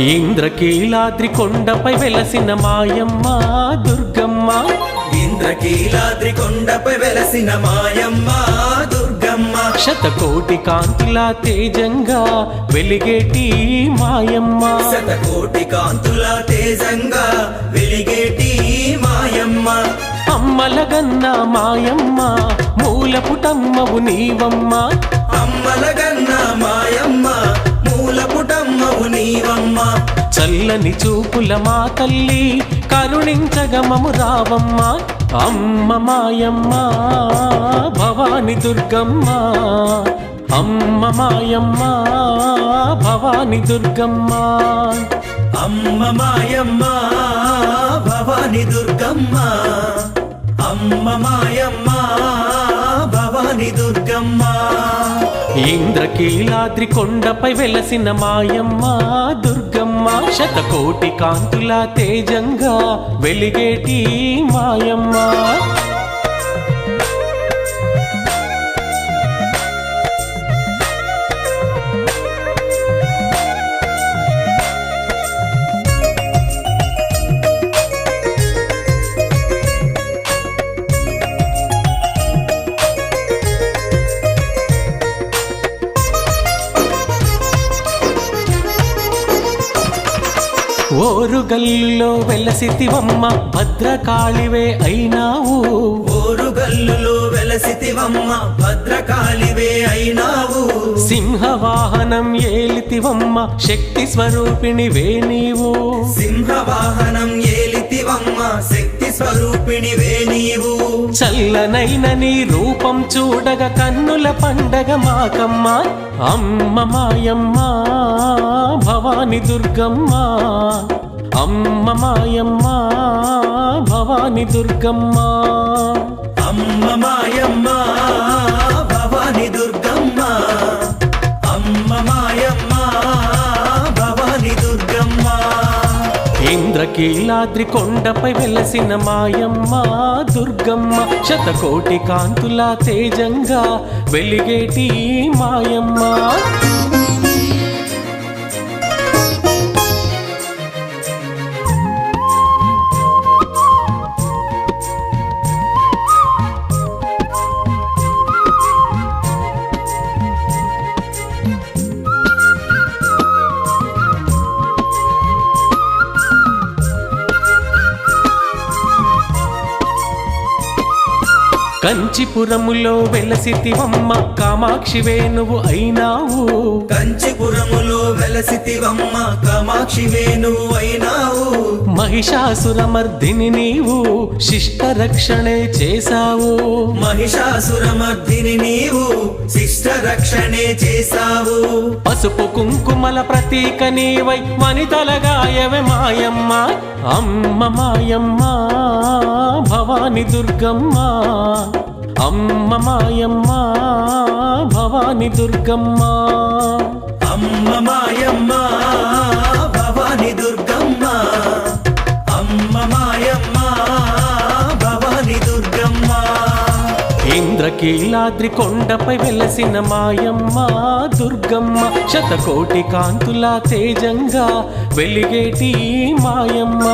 ఇంద్రకీలాద్రి కొండపై వెలసిన మాయమ్మ దుర్గమ్మ. ఇంద్రకీలాద్రి కొండపై వెలసిన మాయమ్మ దుర్గమ్మ. శతకోటి కాంతుల తేజంగా వెలిగేటి మాయమ్మ. శతకోటి కాంతుల తేజంగా వెలిగేటి మాయమ్మ. అమ్మలగన్న మాయమ్మ మూలపుటమ్మవు నీవమ్మ. అమ్మలగన్న మాయమ్మ మూల పుటమ్మవు నీవమ్మ. చల్లని చూపుల మా తల్లి కరుణించగమము రావమ్మ. అమ్మ మాయమ్మ భవాని దుర్గమ్మ. అమ్మ మాయమ్మ భవాని దుర్గమ్మ. అమ్మ మాయమ్మ భవాని దుర్గమ్మ. అమ్మ మాయమ్మ భవాని దుర్గమ్మ. ఇంద్రకీలాద్రి కొండపై వెలసిన మాయమ్మ దుర్గమ్మ శతకోటి కాంతుల తేజంగా వెలిగేటి మాయమ్మ. ఓరుగల్లులో వెలసితివమ్మ భద్రకాళివే అయినావు. ఓరుగల్లులో వెలసితివమ్మ భద్రకాళివే అయినావు. సింహవాహనం ఏలితివమ్మ శక్తి స్వరూపిణివే నీవు. సింహవాహనం ఏలితివమ్మ శక్తి స్వరూపిణివే నీవు. చల్లనైన నీ రూపం చూడగ కన్నుల పండగ మాకమ్మ. అమ్మ మాయమ్మ భవాని దుర్గమ్మ. అమ్మ మాయమ్మ భవాని దుర్గమ్మ. అమ్మ మాయమ్మ కీలాద్రి కొండపై వెలసిన మాయమ్మ దుర్గమ్మ శతకోటి కాంతుల తేజంగా వెలిగేటి మాయమ్మ. కంచిపురములో వెలసితివమ్మ కామాక్షి వేణువు అయినావు. కంచిపురములో వెలసితివమ్మ కామాక్షి వేణువు అయినావు. మహిషాసురమర్దిని నీవు శిష్ట రక్షణే చేశావు. మహిషాసురమర్దిని నీవు శిష్ట రక్షణే చేశావు. పసుపు కుంకుమల ప్రతీక నీవై వనితల గాయవే మాయమ్మ. అమ్మ మాయమ్మ భవాని దుర్గమ్మ. అమ్మ మాయమ్మ భవాని దుర్గమ్మ. అమ్మ మాయమ్మ భవాని దుర్గమ్మ. అమ్మ మాయమ్మ భవాని దుర్గమ్మ. ఇంద్రకీలాద్రి కొండపై వెలసిన మాయమ్మ దుర్గమ్మ. శతకోటి కాంతుల తేజంగా వెలిగేటి మాయమ్మ.